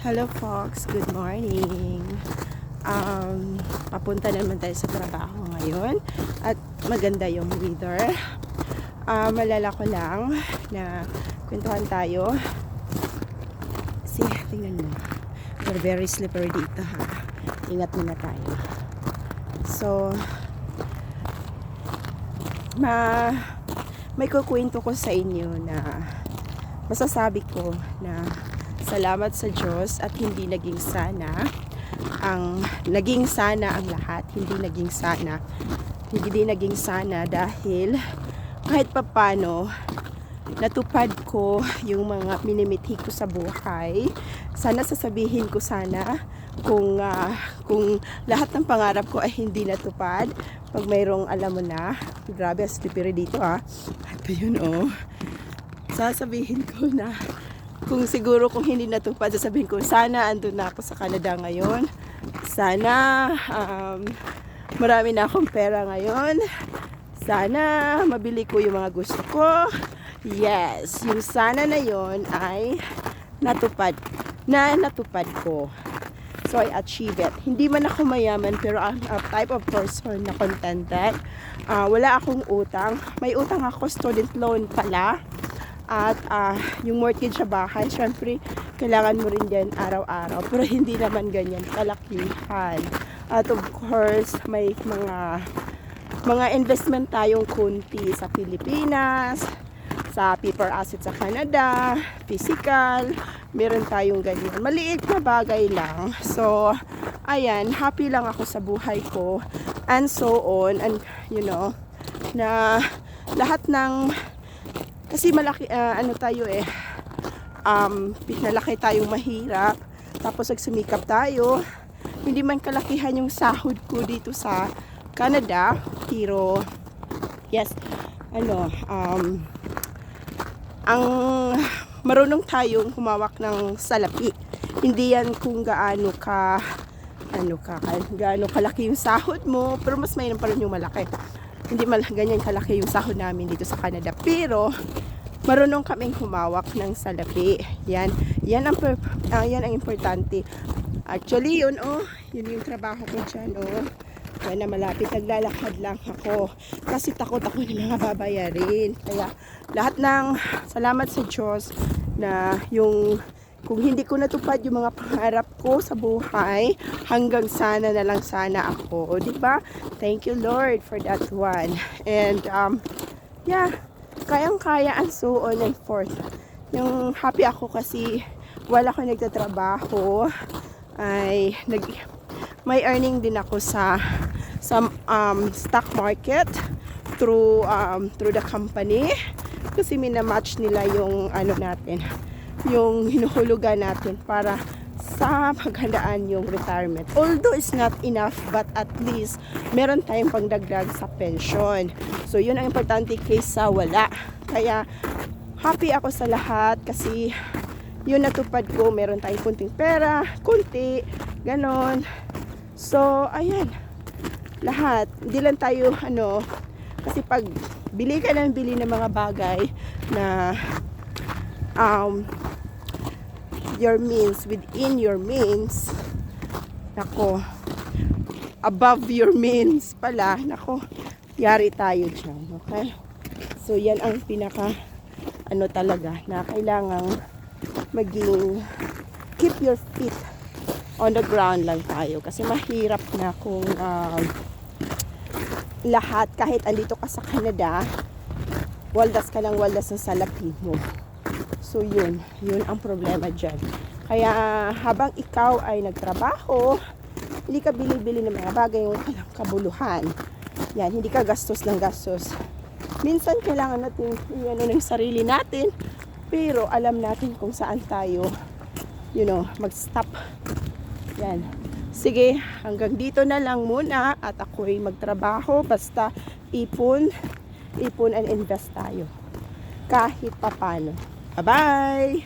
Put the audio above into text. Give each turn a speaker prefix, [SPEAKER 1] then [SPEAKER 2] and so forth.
[SPEAKER 1] Hello folks, good morning. Um, papunta naman tayo sa trabaho ngayon at maganda yung weather. Ah, malala ko lang na kwentuhan tayo. Si, tingnan mo. We're very slippery dito ha. Ingat muna tayo. So, ma may kukwento ko sa inyo na masasabi ko na salamat sa Diyos at hindi naging sana ang naging sana ang lahat hindi naging sana hindi naging sana dahil kahit papano natupad ko yung mga minimithi ko sa buhay. Sana sasabihin ko sana kung ah, kung lahat ng pangarap ko ay hindi natupad. Pag mayroong alam mo na grabe slippery dito ah. Ito yun oh sasabihin ko na kung siguro kung hindi natupad, sasabihin ko, sana andun na ako sa Canada ngayon. Sana um, marami na akong pera ngayon. Sana mabili ko yung mga gusto ko. Yes, yung sana na yon ay natupad. Na natupad ko. So, I achieve it. Hindi man ako mayaman, pero ang uh, type of person na contented. Ah, wala akong utang. May utang ako, student loan pala. At ah, yung mortgage sa bahay, syempre, kailangan mo rin yan araw-araw. Pero hindi naman ganyan kalakihan. At of course, may mga mga investment tayong kunti sa Pilipinas, sa paper asset sa Canada, physical, meron tayong ganyan. Maliit na bagay lang. So, ayan, happy lang ako sa buhay ko and so on and you know, na lahat ng kasi malaki, ah, ano tayo eh, um, pinalaki tayong mahirap, tapos nagsumikap tayo, hindi man kalakihan yung sahod ko dito sa Canada, pero, yes, ano, um, ang marunong tayong humawak ng salapi. Hindi yan kung gaano ka ano ka, gaano kalaki yung sahod mo, pero mas may pa rin yung malaki. Hindi mal ganyan kalaki yung sahod namin dito sa Canada. Pero marunong kaming humawak ng salapi. Yan, yan ang ah, yan ang importante. Actually, yun oh, yun yung trabaho ko dyan oh. Yan na malapit, naglalakad lang ako. Kasi takot ako na mga babayarin. Kaya lahat ng salamat sa Diyos na yung kung hindi ko natupad yung mga pangarap ko sa buhay, hanggang sana na lang sana ako. O, di ba? Thank you, Lord, for that one. And, um, yeah, kayang-kaya and so on and forth. Yung happy ako kasi wala ko nagtatrabaho ay nag may earning din ako sa sa um, stock market through um, through the company kasi minamatch nila yung ano natin yung hinuhulugan natin para sa paghandaan yung retirement. Although it's not enough, but at least meron tayong pangdagdag sa pension. So, yun ang importante kaysa wala. Kaya, happy ako sa lahat kasi yun natupad ko. Meron tayong kunting pera, kunti, ganon. So, ayan. Lahat. Hindi lang tayo, ano, kasi pag bili ka ng bili ng mga bagay na um, your means, within your means, nako, above your means pala, nako, yari tayo dyan, okay? So, yan ang pinaka, ano talaga, na kailangang maging, keep your feet on the ground lang tayo. Kasi mahirap na kung um, lahat, kahit andito ka sa Canada, waldas ka ng waldas ng salapi mo. So yun, yun ang problema dyan. Kaya habang ikaw ay nagtrabaho, hindi ka bili-bili ng mga bagay yung walang kabuluhan. Yan, hindi ka gastos ng gastos. Minsan kailangan natin ano ng sarili natin, pero alam natin kung saan tayo, you know, mag-stop. Yan. Sige, hanggang dito na lang muna at ako'y magtrabaho basta ipon, ipon and invest tayo. Kahit papano. Bye-bye!